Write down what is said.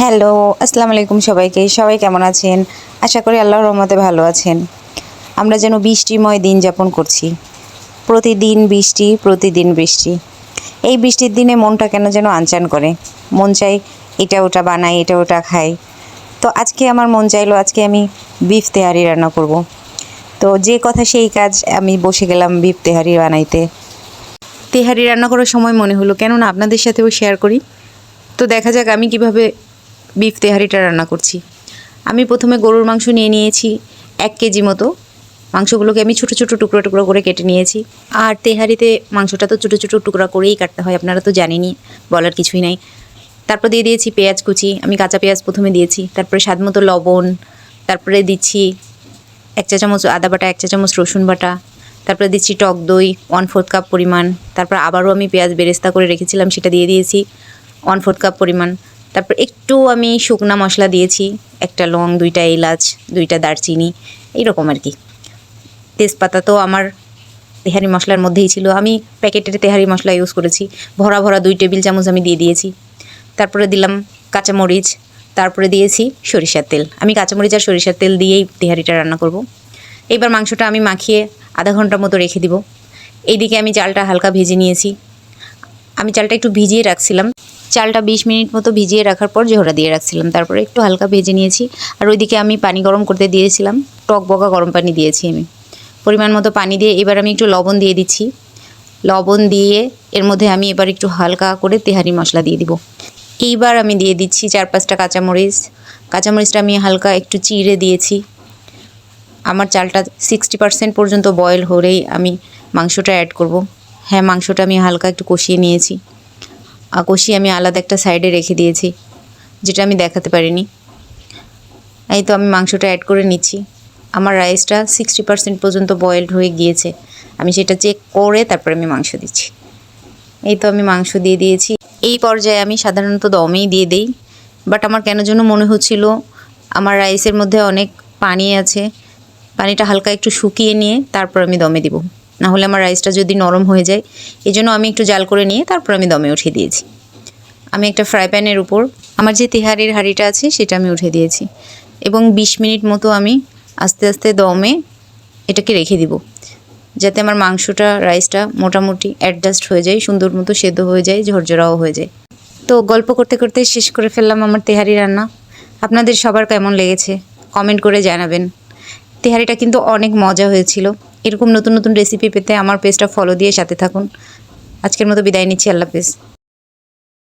Hello আসসালামু আলাইকুম সবাইকে। সবাই কেমন আছেন? আশা করি আল্লাহর রহমতে ভালো আছেন। আমরা যেন বৃষ্টিময় দিন যাপন করছি। প্রতিদিন বৃষ্টি প্রতিদিন বৃষ্টি। এই বৃষ্টির দিনে মনটা কেন যেন আনচান করে? মন চাই এটা ওটা বানাই, এটা ওটা খাই। তো আজকে আমার মন চাইলো, আজকে আমি বিফ তেহারি রান্না করব। তো যে কথা সেই কাজ, আমি বসে গেলাম বিফ তেহারি বানাইতে। তেহারি রান্না করার সময় মনে হলো, কেননা আপনাদের সাথেও শেয়ার করি। তো দেখা যাক আমি কীভাবে বিফ তেহারিটা রান্না করছি। আমি প্রথমে গরুর মাংস নিয়ে নিয়েছি, এক কেজি মতো। মাংসগুলোকে আমি ছোটো ছোটো টুকরো টুকরো করে কেটে নিয়েছি। আর তেহারিতে মাংসটা তো ছোটো ছোটো টুকরা করেই কাটতে হয়, আপনারা তো জানেনই, বলার কিছুই নাই। তারপর দিয়ে দিয়েছি পেঁয়াজ কুচি, আমি কাঁচা পেঁয়াজ প্রথমে দিয়েছি, তারপরে স্বাদ মতো লবণ, তারপরে দিচ্ছি এক চা চামচ আদা বাটা, এক চা চামচ রসুন বাটা, তারপরে দিচ্ছি টক দই ওয়ান ফোর্থ কাপ পরিমাণ, তারপর আবারও আমি পেঁয়াজ বেরেস্তা করে রেখেছিলাম, সেটা দিয়ে দিয়েছি ওয়ান ফোর্থ কাপ পরিমাণ। তারপর একটু আমি শুকনা মশলা দিয়েছি, একটা লং, দুইটা এলাচ, দুইটা দারচিনি, এইরকম আর কি। তেজপাতা তো আমার তেহারি মশলার মধ্যেই ছিল। আমি প্যাকেটের তেহারি মশলা ইউজ করেছি। ভরা ভরা দুই টেবিল চামচ আমি দিয়ে দিয়েছি। তারপরে দিলাম কাঁচামরিচ, তারপরে দিয়েছি সরিষার তেল। আমি কাঁচামরিচ আর সরিষার তেল দিয়েই তেহারিটা রান্না করব। এবার মাংসটা আমি মাখিয়ে আধা ঘণ্টার মতো রেখে দিব। এইদিকে আমি চালটা হালকা ভেজে নিয়েছি। আমি চালটা একটু ভিজিয়ে রাখছিলাম। চালটা বিশ মিনিট মতো ভিজিয়ে রাখার পর জোহরা দিয়ে রাখছিলাম। তারপরে একটু হালকা ভেজে নিয়েছি। আর ওইদিকে আমি পানি গরম করতে দিয়েছিলাম। টক বকা গরম পানি দিয়েছি আমি। পরিমাণ মতো পানি দিয়ে এবার আমি একটু লবণ দিয়ে দিচ্ছি। লবণ দিয়ে এর মধ্যে আমি এবার একটু হালকা করে তেহারি মশলা দিয়ে দিব। এইবার আমি দিয়ে দিচ্ছি চার পাঁচটা কাঁচামরিচ। কাঁচামরিচটা আমি হালকা একটু চিড়ে দিয়েছি। আমার চালটা সিক্সটি পার্সেন্ট পর্যন্ত বয়েল হলেই আমি মাংসটা অ্যাড করব। হ্যাঁ মাংসটা আমি হালকা একটু কষিয়ে নিয়েছি। কষিয়ে আমি আলাদা একটা সাইডে রেখে দিয়েছি, যেটা আমি দেখাতে পারিনি। এই তো আমি মাংসটা অ্যাড করে নিচ্ছি। আমার রাইসটা সিক্সটি পার্সেন্ট পর্যন্ত বয়েলড হয়ে গিয়েছে। আমি সেটা চেক করে তারপরে আমি মাংস দিচ্ছি। এই তো আমি মাংস দিয়ে দিয়েছি। এই পর্যায়ে আমি সাধারণত দমেই দিয়ে দেই বাট আমার কেন যেন মনে হচ্ছিল আমার রাইসের মধ্যে অনেক পানি আছে। পানিটা হালকা একটু শুকিয়ে নিয়ে তারপর আমি দমে দিব। না হলে আমার রাইসটা যদি নরম হয়ে যায় এই জন্য আমি একটু জাল করে নিয়ে তারপর আমি দমে উঠিয়ে দিয়েছি। আমি একটা ফ্রাই প্যানের উপর, আমার যে তিহারির হাঁড়িটা আছে সেটা আমি উঠে দিয়েছি। এবং বিশ মিনিট মতো আমি আস্তে আস্তে দমে এটাকে রেখে দিব, যাতে আমার মাংসটা রাইসটা মোটামুটি অ্যাডজাস্ট হয়ে যায়, সুন্দর মতো সেদ্ধ হয়ে যায়, ঝরঝরাও হয়ে যায়। তো গল্প করতে করতে শেষ করে ফেললাম আমার তেহারি রান্না। আপনাদের সবার কেমন লেগেছে? কমেন্ট করে জানাবেন। তেহারিটা কিন্তু অনেক মজা হয়েছিল। এরকম নতুন নতুন রেসিপি পেতে আমার পেজটা ফলো দিয়ে সাথে থাকুন। আজকের মতো বিদায় নিচ্ছি, আল্লাহ হাফেজ।